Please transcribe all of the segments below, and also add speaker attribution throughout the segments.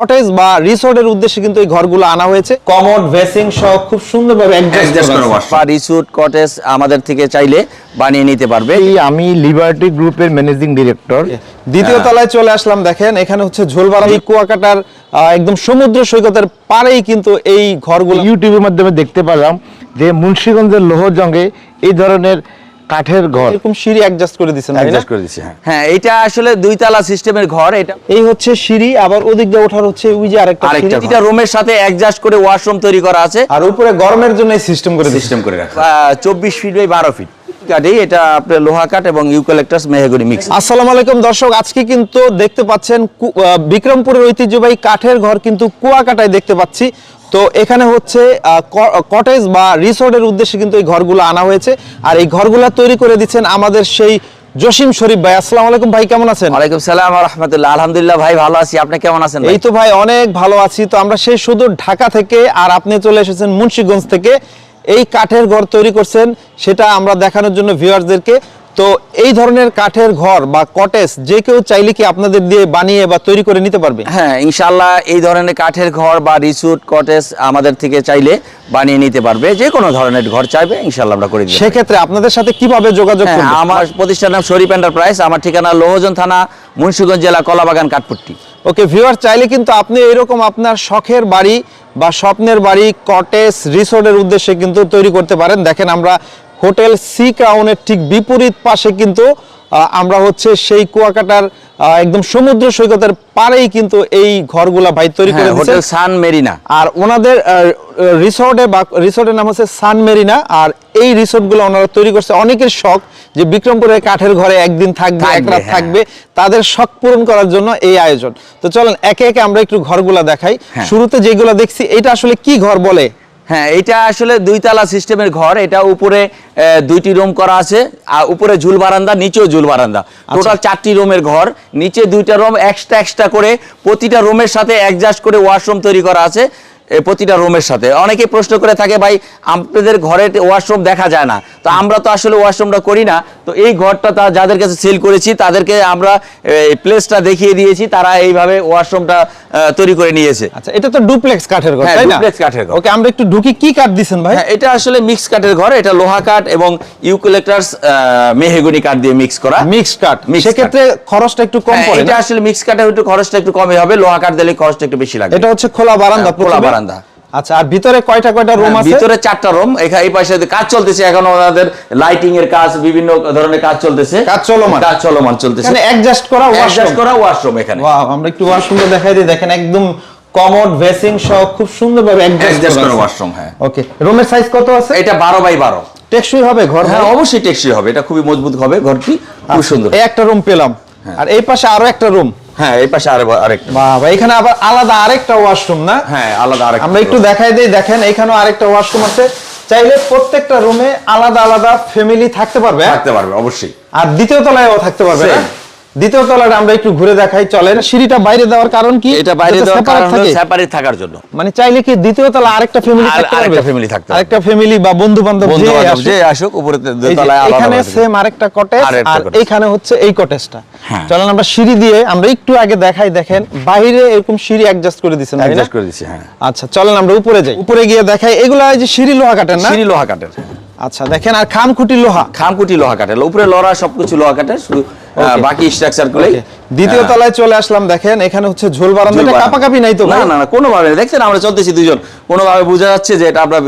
Speaker 1: Cottage বা রিসোর্টের উদ্দেশ্যে কিন্তু এই ঘরগুলো আনা হয়েছে। কমোড ভেসিং সহ খুব সুন্দরভাবে অ্যাডজাস্ট
Speaker 2: করা
Speaker 3: বা রিসুট কটেজ আমাদের থেকে চাইলে বানিয়ে নিতে পারবে।
Speaker 4: এই আমি লিবার্টি গ্রুপের ম্যানেজিং ডিরেক্টর
Speaker 1: দ্বিতীয় তলায় চলে আসলাম দেখেন এখানে হচ্ছে ঝোলবাড়া কুয়াকাটার আহ, একদম সমুদ্র সৈকতের পাড়েই কিন্তু এই ঘরগুলো।
Speaker 4: ইউটিউবের মাধ্যমে দেখতে পেলাম যে মুন্সিগঞ্জের লোহজঙ্গে এই ধরনের কাঠের ঘর।
Speaker 1: এরকম সিঁড়ি অ্যাডজাস্ট করে দিচ্ছেন তাই না?
Speaker 2: অ্যাডজাস্ট করে দিচ্ছি হ্যাঁ।
Speaker 3: হ্যাঁ এটা আসলে দুই তালা সিস্টেমের ঘর এটা
Speaker 1: এই হচ্ছে সিঁড়ি আবার ওদিক দিয়ে ওঠার হচ্ছে ওই যে আরেকটা সিঁড়ি।
Speaker 3: এটা রুমের সাথে অ্যাডজাস্ট করে ওয়াশরুম তৈরি করা আছে।
Speaker 1: আর উপরে গরমের জন্য এই সিস্টেম করে
Speaker 2: সিস্টেম করে রাখা
Speaker 3: চব্বিশ ফিট বাই বারো ফিট কাঠে এটা আপনার লোহা কাঠ এবং ইউক্যালিপটাস মেহগনি মিক্স
Speaker 1: আসসালামু আলাইকুম দর্শক। আজকে কিন্তু দেখতে পাচ্ছেন বিক্রমপুরের ঐতিহ্যবাহী কাঠের ঘর কিন্তু কুয়াকাটায় দেখতে পাচ্ছি। তো এখানে হচ্ছে কটেজ বা রিসোর্টের উদ্দেশ্যে কিন্তু এই ঘরগুলো আনা হয়েছে। আর এই ঘরগুলো তৈরি করে দিচ্ছেন আমাদের সেই জসিম শরীফ ভাই। আসসালামু আলাইকুম ভাই কেমন আছেন?
Speaker 3: ওয়ালাইকুম সালাম রহমতুল্লাহ। আলহামদুলিল্লাহ ভাই ভালো আছি। আপনি কেমন আছেন?
Speaker 1: এই তো ভাই অনেক ভালো আছি। তো আমরা সেই সুদূর ঢাকা থেকে আর আপনি চলে এসেছেন মুন্সিগঞ্জ থেকে। এই কাঠের ঘর তৈরি করছেন সেটা আমরা দেখানোর জন্য ভিউয়ারদেরকে তো এই ধরনের কাঠের ঘর বা কটেজ যে কেউ চাইলে কি আপনাদের দিয়ে বানিয়ে বা তৈরি করে নিতে পারবে?
Speaker 3: হ্যাঁ ইনশাল্লাহ এই ধরনের কাঠের ঘর বা রিসুট কটেজ আমাদের থেকে চাইলে বানিয়ে নিতে পারবে। যে কোনো ধরনের ঘর চাইবে ইনশাল্লাহ আমরা করে দিই
Speaker 1: সেক্ষেত্রে আপনাদের সাথে কীভাবে যোগাযোগ
Speaker 3: হ্যাঁ,
Speaker 1: করবে?
Speaker 3: আমার প্রতিষ্ঠান নাম শরীফ এন্টারপ্রাইজ আমার ঠিকানা লোহজন থানা মুন্সিগঞ্জ জেলা কলাবাগান কাঠপুট্টি।
Speaker 1: ওকে ভিউয়ার চাইলে কিন্তু আপনি এরকম আপনার শখের বাড়ি বা স্বপ্নের বাড়ি কটেজ রিসোর্টের উদ্দেশ্যে কিন্তু তৈরি করতে পারেন। দেখেন আমরা হোটেল সি ক্রাউনের ঠিক বিপরীত পাশে কিন্তু আমরা হচ্ছে সেই কুয়াকাটার একদম সমুদ্র সৈকতের পাড়েই কিন্তু এই ঘরগুলা ভাই তৈরি করে
Speaker 3: হ্যাঁ, হোটেল সান মেরিনা।
Speaker 1: আর ওনাদের রিসোর্টে বা রিসোর্টের নাম হচ্ছে সান মেরিনা আর এই রিসোর্টগুলো ওনারা তৈরি করছে। অনেকের শখ যে বিক্রমপুরের কাঠের ঘরে একদিন থাকবে এক রাত
Speaker 3: হ্যাঁ।
Speaker 1: থাকবে তাদের শখ পূরণ করার জন্য এই আয়োজন। তো চলেন একে একে আমরা একটু ঘরগুলা দেখাই।
Speaker 3: হ্যাঁ।
Speaker 1: শুরুতে যেগুলো দেখছি এটা আসলে কি ঘর বলে?
Speaker 3: হ্যাঁ এটা আসলে দুই তালা সিস্টেমের ঘর এটা উপরে আহ, দুইটি রুম করা আছে আর উপরে ঝুল বারান্দা নিচেও ঝুল বারান্দা। টোটাল চারটি রুমের ঘর নিচে দুইটা রুম এক্সট্রা এক্সট্রা করে প্রতিটা রুমের সাথে অ্যাডজাস্ট করে ওয়াশরুম তৈরি করা আছে। প্রতিটা রুমের সাথে। অনেকে প্রশ্ন করে থাকে ভাই আপনাদের ঘরে ওয়াশরুম দেখা যায় না। তো আমরা তো আসলে ওয়াশরুমটা করি না। তো এই ঘরটা তা যাদের কাছে সেল করেছি তাদেরকে আমরা প্লেসটা দেখিয়ে দিয়েছি তারা এইভাবে ওয়াশরুমটা তৈরি করে নিয়েছে।
Speaker 1: আচ্ছা এটা তো ডুপ্লেক্স কাঠের ঘর
Speaker 3: হ্যাঁ,
Speaker 1: তাই না?
Speaker 3: duplex কাঠের ঘর।
Speaker 1: ওকে আমরা একটু ঢুকি কি কাঠ দিছেন ভাই?
Speaker 3: হ্যাঁ এটা আসলে মিক্স কাঠের ঘর এটা লোহা কাঠ এবং ইউক্যালিপটাস মেহগনি কাঠ দিয়ে মিক্স করা।
Speaker 1: মিক্স কাঠ। সেক্ষেত্রে খরচটা একটু কম
Speaker 3: হ্যাঁ,
Speaker 1: পড়ে
Speaker 3: এটা আসলে মিক্স কাঠের একটু খরচটা একটু কমই হবে লোহা কাঠ দিলে খরচটা একটু বেশি লাগে
Speaker 1: এটা হচ্ছে খোলা বারান্দা
Speaker 3: খোলা। বারান্দা।
Speaker 1: আচ্ছা আর ভিতরে কয়টা কয়টা রুম
Speaker 3: হ্যাঁ,
Speaker 1: আছে?
Speaker 3: ভিতরে চারটা রুম এখানে এই পাশে কাজ চলতেছে এখন ওনাদের লাইটিং এর কাজ বিভিন্ন ধরনের কাজ চলতেছে।
Speaker 1: কাজ চলমান।
Speaker 3: কাজ চলমান চলতেছে।
Speaker 1: এখানে অ্যাডজাস্ট করা
Speaker 3: অ্যাডজাস্ট
Speaker 1: ওয়াশরুম
Speaker 3: করা ওয়াশরুম এখানে।
Speaker 1: ওয়াও আমরা একটু ওয়াশরুমটা দেখাই দিই। দেখেন একদম কমোড ভেসিং সহ খুব সুন্দরভাবে
Speaker 2: অ্যাডজাস্ট করা ওয়াশরুম হ্যাঁ।
Speaker 1: ওকে রুমের সাইজ কত আছে?
Speaker 3: এটা বারো বাই বারো।
Speaker 1: টেকসই হবে ঘর
Speaker 3: হ্যাঁ অবশ্যই টেকসই হবে। এটা খুবই মজবুত হবে ঘরটি। খুব সুন্দর।
Speaker 1: এই একটা রুম পেলাম। আর এই পাশে আরও একটা রুম
Speaker 3: হ্যাঁ এই পাশে আরে আরেকটা।
Speaker 1: বাবা এখানে আবার আলাদা আরেকটা ওয়াশরুম না?
Speaker 3: হ্যাঁ আলাদা আরেকটা
Speaker 1: আমরা একটু দেখাই দেই দেখেন এখানেও আরেকটা ওয়াশরুম আছে। চাইলে প্রত্যেকটা রুমে আলাদা আলাদা ফ্যামিলি থাকতে পারবে হ্যাঁ?
Speaker 2: থাকতে পারবে অবশ্যই।
Speaker 1: আর দ্বিতীয় তলায়ও থাকতে পারবে না. দ্বিতীয় তলাটা আমরা একটু ঘুরে দেখাই চলেন। সিঁড়িটা বাইরে দেওয়ার কারণ কি?
Speaker 3: এটা বাইরে দেওয়ার কারণ হলো সেপারেট থাকার জন্য।
Speaker 1: মানে চাইলে কি দ্বিতীয় তলা আরেকটা ফ্যামিলি থাকতে পারবে?
Speaker 3: আরেকটা family থাকতে পারবে।
Speaker 1: আরেকটা ফ্যামিলি বা বন্ধু বান্ধব যে আসুক।
Speaker 3: যে আসুক উপরে
Speaker 1: এই যে
Speaker 3: দোতলায় আলাদা
Speaker 1: এখানে। সেম আরেকটা কটেজ আর। এইখানে হচ্ছে এই কটেজটা
Speaker 3: হ্যাঁ।
Speaker 1: চলেন আমরা সিঁড়ি দিয়ে আমরা একটু আগে দেখাই দেখেন বাইরে এরকম সিঁড়ি অ্যাডজাস্ট করে তাই
Speaker 3: অ্যাডজাস্ট করে দিছি হ্যাঁ।
Speaker 1: আচ্ছা চলেন আমরা উপরে যাই। উপরে গিয়ে দেখাই এগুলা এই যে সিঁড়ি লোহা কাটেন না?
Speaker 3: সিঁড়ি লোহা কাঠের।
Speaker 1: আচ্ছা দেখেন আর খামখুটি লোহা।
Speaker 3: খামকুটি লোহা কাঠের উপরে লড়া সবকিছু লোহা কাঠের শুধু বাকি স্ট্রাকচার গুলোই
Speaker 1: দ্বিতীয় তলায় চলে আসলাম দেখেন এখানে হচ্ছে ঝোল বারান্দা এটা কাপাকাপি নাই তো
Speaker 3: না না না কোনোভাবে না। দেখছেন আমরা চলতেছি দুজন। কোনোভাবে বোঝা যাচ্ছে যে এটা আমরা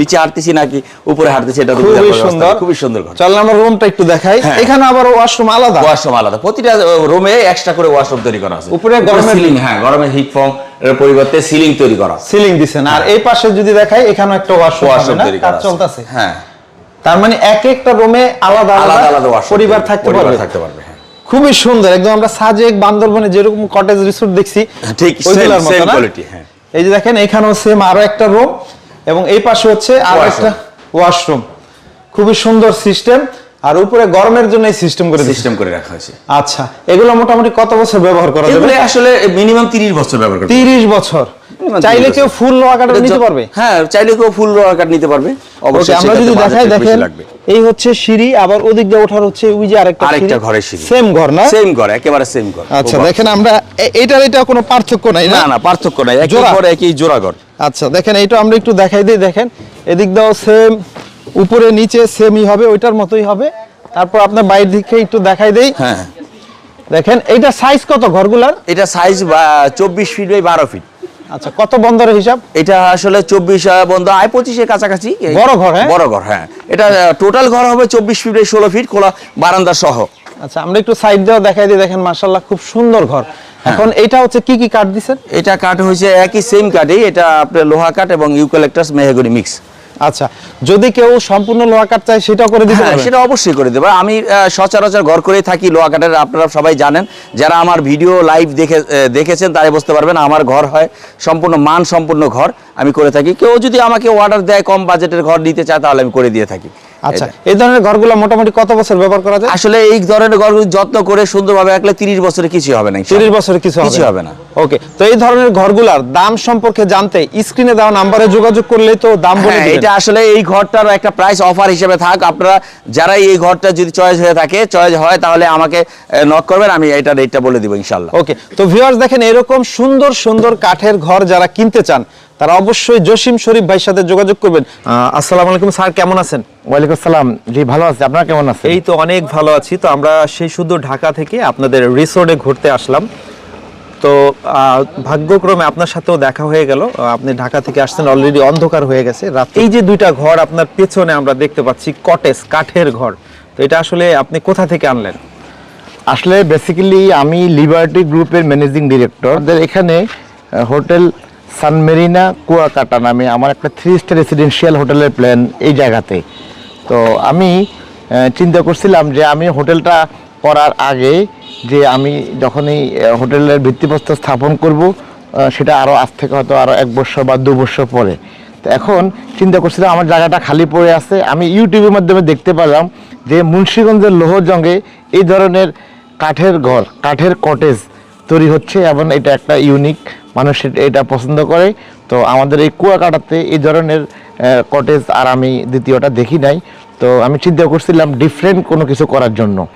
Speaker 3: নিচে হাঁটতেছি নাকি উপরে হাঁটতেছি এটা তো
Speaker 1: খুবই সুন্দর।
Speaker 3: খুবই সুন্দর ঘর।
Speaker 1: চলেন আমরা রুমটা একটু দেখাই।
Speaker 3: হ্যাঁ।
Speaker 1: এখানে আবার ওয়াশরুম আলাদা?
Speaker 3: ওয়াশরুম আলাদা। প্রতিটা রুমে এক্সট্রা করে ওয়াশরুম তৈরি করা আছে।
Speaker 1: উপরে গরমের-
Speaker 3: সিলিং হ্যাঁ গরমের হিট ফর্ম এর পরিবর্তে সিলিং তৈরি করা
Speaker 1: সিলিং দিছেন। আর এই পাশে যদি দেখাই এখানে একটা ওয়াশরুম
Speaker 3: ওয়াশরুম
Speaker 1: না?
Speaker 3: তৈরি করা
Speaker 1: চলতেছে।
Speaker 3: হ্যাঁ।
Speaker 1: তার মানে এক একটা রুমে আলাদা
Speaker 3: আলাদা
Speaker 1: পরিবার থাকতে পারবে।
Speaker 3: থাকতে পারবে হ্যাঁ।
Speaker 1: খুবই সুন্দর। একদম আমরা সাজেক বান্দরবনে যেরকম কটেজ রিসোর্ট দেখছি
Speaker 3: ঠিক সেম কোয়ালিটি হ্যাঁ।
Speaker 1: এই যে দেখেন এখানেও সেম আরও একটা রুম এবং এই পাশে হচ্ছে
Speaker 3: আরও
Speaker 1: একটা ওয়াশরুম খুবই সুন্দর সিস্টেম আর উপরে গরমের জন্য এই সিস্টেম করে
Speaker 2: সিস্টেম করে রাখা হয়েছে।
Speaker 1: আচ্ছা এগুলো মোটামুটি কত বছর ব্যবহার করা যাবে?
Speaker 3: এগুলো আসলে মিনিমাম 30 বছর ব্যবহার করতে
Speaker 1: তিরিশ বছর।
Speaker 3: পরিমাণ
Speaker 1: চাইলে কেউ ফুল লোহা কাঠও নিতে পারবে।
Speaker 3: হ্যাঁ চাইলে কেউ ফুল রোয়ার কাঠ নিতে পারবে। অবশ্যই
Speaker 1: আমরা যদি দেখাই দেখেন এই হচ্ছে সিঁড়ি আবার ওদিক দিয়ে ওঠার হচ্ছে ওই যে আরেকটা
Speaker 3: আরেকটা ঘরের সিঁড়ি।
Speaker 1: সেম ঘর না?
Speaker 3: সেম ঘর একেবারে সেম ঘর।
Speaker 1: আচ্ছা দেখেন আমরা এটার এটা কোনো পার্থক্য নাই
Speaker 3: না?
Speaker 1: না
Speaker 3: পার্থক্য নাই। একই? ঘর একই জোড়া ঘর।
Speaker 1: আচ্ছা দেখেন এইটা আমরা একটু দেখাই দিই দেখেন। এদিক দাও সেম উপরে নিচে সেমই হবে ওইটার মতোই হবে। তারপর আপনার বাইরের দিকে একটু দেখাই দেই।
Speaker 3: হ্যাঁ।
Speaker 1: দেখেন এইটা সাইজ কত ঘরগুলার?
Speaker 3: এটা সাইজ চব্বিশ ফিট বাই বারো ফিট
Speaker 1: আচ্ছা কত বন্দরের হিসাব?
Speaker 3: এটা আসলে চব্বিশ বন্দর আয় পঁচিশের কাছাকাছি।
Speaker 1: বড় ঘর, হ্যাঁ?
Speaker 3: বড় ঘর হ্যাঁ। এটা টোটাল ঘর হবে চব্বিশ ফিট ষোলো ফিট খোলা বারান্দা সহ।
Speaker 1: আচ্ছা আমরা একটু সাইড দেওয়া দেখাই দিই দেখেন মার্শাল্লাহ খুব সুন্দর ঘর।
Speaker 3: হ্যাঁ।
Speaker 1: এখন এটা হচ্ছে কি কি কাঠ দিছেন?
Speaker 3: এটা কাঠ হয়েছে একই সেম কাঠই এটা আপনার লোহা কাঠ এবং ইউক্যালিপটাস মেহগনি মিক্স
Speaker 1: আচ্ছা যদি কেউ সম্পূর্ণ লোহা কাঠ চায় সেটা করে দিতে
Speaker 3: পারে
Speaker 1: পারবেন?
Speaker 3: সেটা অবশ্যই করে দেবো। আমি সচরাচর ঘর করেই থাকি লোহা কাঠের আপনারা সবাই জানেন। যারা আমার ভিডিও লাইভ দেখে দেখেছেন তারাই বুঝতে পারবেন আমার ঘর হয় সম্পূর্ণ মান সম্পূর্ণ ঘর। আমি করে থাকি। কেউ যদি আমাকে অর্ডার দেয় কম বাজেটের ঘর নিতে চায় তাহলে আমি করে দিয়ে থাকি।
Speaker 1: আচ্ছা। এই ধরনের ঘরগুলো মোটামুটি কত বছর ব্যবহার করা যায়?
Speaker 3: আসলে এই ধরনের যত্ন করে সুন্দরভাবে রাখলে তিরিশ বছরে কিছু হবে না
Speaker 1: তিরিশ
Speaker 3: ইনশাআল্লাহ।
Speaker 1: বছরে কিছু
Speaker 3: কিছু হবে না।
Speaker 1: ওকে তো এই ধরনের ঘরগুলার দাম সম্পর্কে জানতে স্ক্রিনে দেওয়া নাম্বারে যোগাযোগ করলেই তো দাম বলে
Speaker 3: হ্যাঁ, এটা আসলে এই ঘরটার একটা প্রাইস অফার হিসেবে থাক। আপনারা যারা এই ঘরটা যদি চয়েস হয়ে থাকে চয়েস হয় তাহলে আমাকে নক করবেন আমি এটা রেটটা বলে দিব ইনশাল্লাহ
Speaker 1: ওকে তো ভিউয়ার্স দেখেন এরকম সুন্দর সুন্দর কাঠের ঘর যারা কিনতে চান তারা অবশ্যই জসিম শরীফ ভাইয়ের সাথে যোগাযোগ করবেন। আসসালামু আলাইকুম স্যার কেমন আছেন?
Speaker 4: ওয়ালাইকুম আসসালাম। জি ভালো আছি। আপনারা কেমন আছেন?
Speaker 1: এই তো অনেক ভালো আছি। তো আমরা সেই শুধু ঢাকা থেকে আপনাদের রিসোর্টে ঘুরতে আসলাম। তো ভাগ্যক্রমে আপনার সাথেও দেখা হয়ে গেল। আপনি ঢাকা থেকে আসছেন অলরেডি অন্ধকার হয়ে গেছে। রাত এই যে দুইটা ঘর আপনার পেছনে আমরা দেখতে পাচ্ছি কটেজ কাঠের ঘর। তো এটা আসলে আপনি কোথা থেকে আনলেন?
Speaker 4: আসলে বেসিক্যালি আমি লিবার্টি গ্রুপের ম্যানেজিং ডিরেক্টর এখানে হোটেল সানমেরিনা কুয়াকাটা নামে আমার একটা থ্রি স্টার রেসিডেন্সিয়াল হোটেলের প্ল্যান এই জায়গাতে। তো আমি চিন্তা করছিলাম যে আমি হোটেলটা করার আগে যে আমি যখনই হোটেলের ভিত্তিপ্রস্তর স্থাপন করব সেটা আরও আজ থেকে হয়তো আরও এক বছর বা দু বছর পরে। তো এখন চিন্তা করছিলাম আমার জায়গাটা খালি পড়ে আছে। আমি ইউটিউবের মাধ্যমে দেখতে পেলাম যে মুন্সীগঞ্জের লোহজঙ্গে এই ধরনের কাঠের ঘর, কাঠের কটেজ তৈরি হচ্ছে এবং এটা একটা ইউনিক মানুষ এটা- পছন্দ করে। তো আমাদের এই কুয়াকাটাতে এই ধরনের কটেজ আর আমি দ্বিতীয়টা দেখি নাই। তো আমি চিন্তা করছিলাম ডিফারেন্ট কোনো কিছু করার জন্য।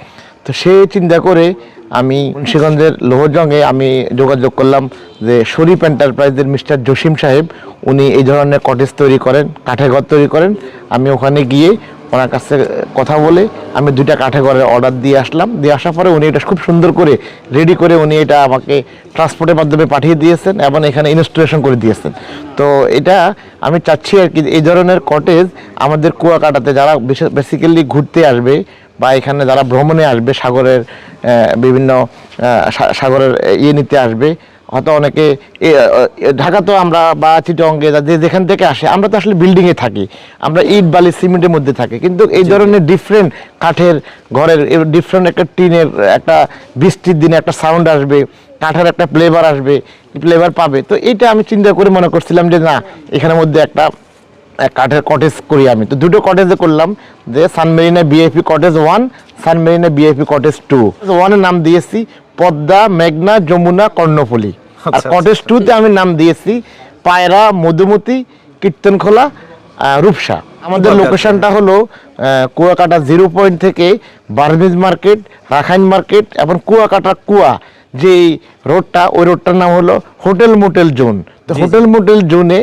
Speaker 4: তো সে চিন্তা করে আমি মুন্সিগঞ্জের লোহজঙ্গে আমি যোগাযোগ করলাম যে শরীফ এন্টারপ্রাইজের মিস্টার জসিম সাহেব, উনি এই ধরনের কটেজ তৈরি করেন, কাঠের ঘর তৈরি করেন। আমি ওখানে গিয়ে ওনার কাছে কথা বলে আমি দুইটা কাঠে ঘরের অর্ডার দিয়ে আসলাম। দিয়ে আসার পরে উনি এটা খুব সুন্দর করে রেডি করে উনি এটা আমাকে ট্রান্সপোর্টের মাধ্যমে পাঠিয়ে দিয়েছেন এবং এখানে ইনস্টলেশন করে দিয়েছেন। তো এটা আমি চাচ্ছি আর কি এই ধরনের কটেজ আমাদের কুয়াকাটাতে যারা বেসিক্যালি ঘুরতে আসবে বা এখানে যারা ভ্রমণে আসবে, সাগরের বিভিন্ন সাগরের ইয়ে নিতে আসবে হয়তো অনেকে ঢাকা তো আমরা বা চিটঙ্গে যে যেখান থেকে আসে আমরা তো আসলে বিল্ডিংয়ে থাকি। আমরা ইট বালি সিমেন্টের মধ্যে থাকি। কিন্তু এই ধরনের ডিফারেন্ট কাঠের ঘরের ডিফারেন্ট একটা টিনের একটা বৃষ্টির দিনে একটা সাউন্ড আসবে কাঠের একটা ফ্লেভার আসবে ফ্লেভার পাবে। তো এটা আমি চিন্তা করে মনে করছিলাম যে না এখানের মধ্যে একটা কাঠের কটেজ করি আমি। তো দুটো কটেজে করলাম যে Sun Marina BAP cottage one Sun Marina BAP cottage two ওয়ানের নাম দিয়েছি পদ্মা মেঘনা যমুনা কর্ণফুলী। আর
Speaker 1: আচ্ছা,
Speaker 4: কটেজ টুতে আমি নাম দিয়েছি পায়রা মধুমতি কীর্তনখোলা রূপসা। আমাদের লোকেশনটা হলো কুয়াকাটা জিরো পয়েন্ট থেকে বার্মিজ মার্কেট রাখাইন মার্কেট এবং কুয়াকাটা কুয়া। যে রোডটা ওই রোডটার নাম হলো হোটেল মোটেল জোন। তো হোটেল মোটেল জোনে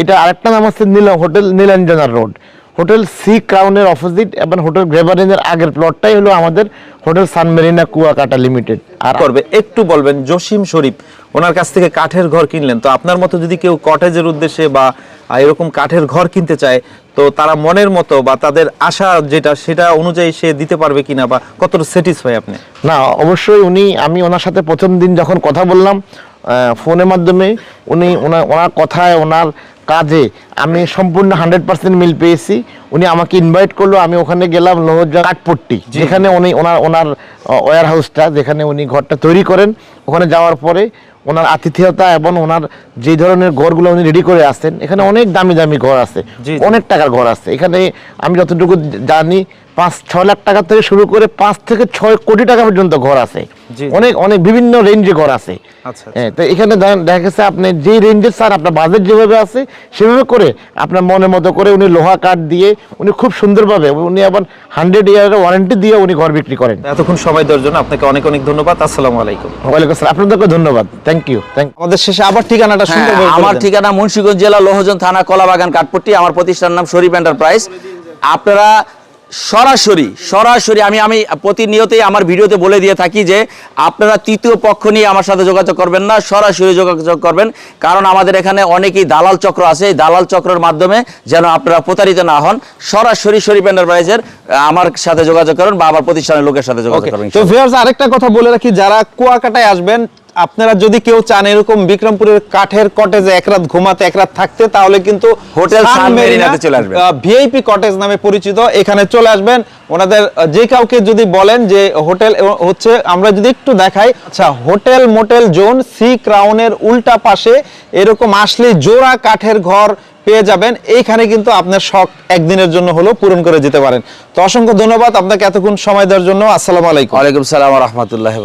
Speaker 4: এটা আরেকটা নাম হচ্ছে নীল হোটেল নীলাঞ্জনার রোড। হোটেল সি ক্রাউনের অপোজিট এবং হোটেল গ্রেভারেনের আগের প্লটটাই হলো আমাদের hotel Sun Marina Kuakata limited. আর
Speaker 1: করবে। একটু বলবেন জসিম শরীফ ওনার কাছ থেকে কাঠের ঘর কিনলেন। তো আপনার মতো যদি কেউ কটেজের উদ্দেশ্যে বা এরকম কাঠের ঘর কিনতে চায় তো তারা মনের মতো বা তাদের আশা যেটা সেটা অনুযায়ী সে দিতে পারবে কিনা বা কতটা স্যাটিসফাই আপনি?
Speaker 4: না অবশ্যই উনি আমি ওনার সাথে প্রথম দিন যখন কথা বললাম ফোনের মাধ্যমে উনি ওনার ওনার কথায় ওনার কাজে আমি সম্পূর্ণ হান্ড্রেড পার্সেন্ট মিল পেয়েছি। উনি আমাকে ইনভাইট করল আমি ওখানে গেলাম লোহজা কাঠপট্টি যেখানে উনি ওনার ওনার ওয়ার হাউসটা যেখানে উনি ঘরটা তৈরি করেন। ওখানে যাওয়ার পরে ওনার আতিথেয়তা এবং ওনার যে ধরনের ঘরগুলো উনি রেডি করে আসতেন এখানে অনেক দামি দামি ঘর আছে। অনেক টাকার ঘর আছে এখানে আমি যতটুকু জানি পাঁচ ছয় লাখ টাকা থেকে শুরু করে পাঁচ থেকে ছয় কোটি টাকা পর্যন্ত ঘর আছে। অনেক অনেক বিভিন্ন রেঞ্জে ঘর আছে।
Speaker 1: আচ্ছা,
Speaker 4: হ্যাঁ তো এখানে দেখা- গেছে আপনি যেই রেঞ্জে স্যার আপনার বাজেট যেভাবে আছে সেভাবে করে আপনার মনের মতো করে উনি লোহা কাঠ দিয়ে উনি খুব সুন্দরভাবে উনি আবার হান্ড্রেড ইয়ারের ওয়ারেন্টি দিয়ে উনি ঘর বিক্রি করেন।
Speaker 1: এতক্ষণ সময় দেওয়ার জন্য আপনাকে অনেক অনেক ধন্যবাদ। আসসালামু আলাইকুম।
Speaker 4: ওয়ালাইকুম আসসালাম। আপনাদেরকে ধন্যবাদ। থ্যাংক ইউ থ্যাংক
Speaker 1: আমাদের শেষে আবার ঠিকানাটা
Speaker 3: হ্যাঁ,
Speaker 1: সুন্দর
Speaker 3: আমার ঠিকানা মুন্সিগঞ্জ জেলা লোহজন থানা কলাবাগান কাঠপট্টি আমার প্রতিষ্ঠানের নাম শরীফ এন্টারপ্রাইজ আপনারা সরাসরি সরাসরি আমি আমি প্রতিনিয়তই আমার ভিডিওতে বলে দিয়ে থাকি যে আপনারা তৃতীয় পক্ষ নিয়ে আমার সাথে যোগাযোগ করবেন না সরাসরি যোগাযোগ করবেন। কারণ আমাদের এখানে অনেকেই দালাল চক্র আছে এই দালাল চক্রের মাধ্যমে যেন আপনারা প্রতারিত না হন। সরাসরি শরীফ এন্টারপ্রাইজের আমার সাথে যোগাযোগ করুন বা আমার প্রতিষ্ঠানের লোকের সাথে যোগাযোগ করবেন
Speaker 1: তো ভিউয়ার্স আরেকটা কথা বলে রাখি যারা কুয়াকাটায় আসবেন আপনারা যদি কেউ চান এরকম বিক্রমপুরের কাঠের কটেজে এক রাত ঘুমাতে এক রাত থাকতে তাহলে কিন্তু
Speaker 3: হোটেল মেরিনাতে চলে আসবেন।
Speaker 1: ভিআইপি কটেজ নামে পরিচিত এখানে চলে আসবেন। ওনাদের যে কাউকে যদি বলেন যে হোটেল হচ্ছে আমরা যদি একটু দেখাই আচ্ছা হোটেল মোটেল জোন সি ক্রাউনের উল্টা পাশে এরকম আসলে জোড়া কাঠের ঘর পেয়ে যাবেন। এইখানে কিন্তু আপনার শখ একদিনের জন্য হলেও পূরণ করে যেতে পারেন। তো অসংখ্য ধন্যবাদ আপনাকে এতক্ষণ সময় দেওয়ার জন্য। আসসালামু আলাইকুম।
Speaker 3: ওয়ালাইকুম সালাম রহমতুল্লাহ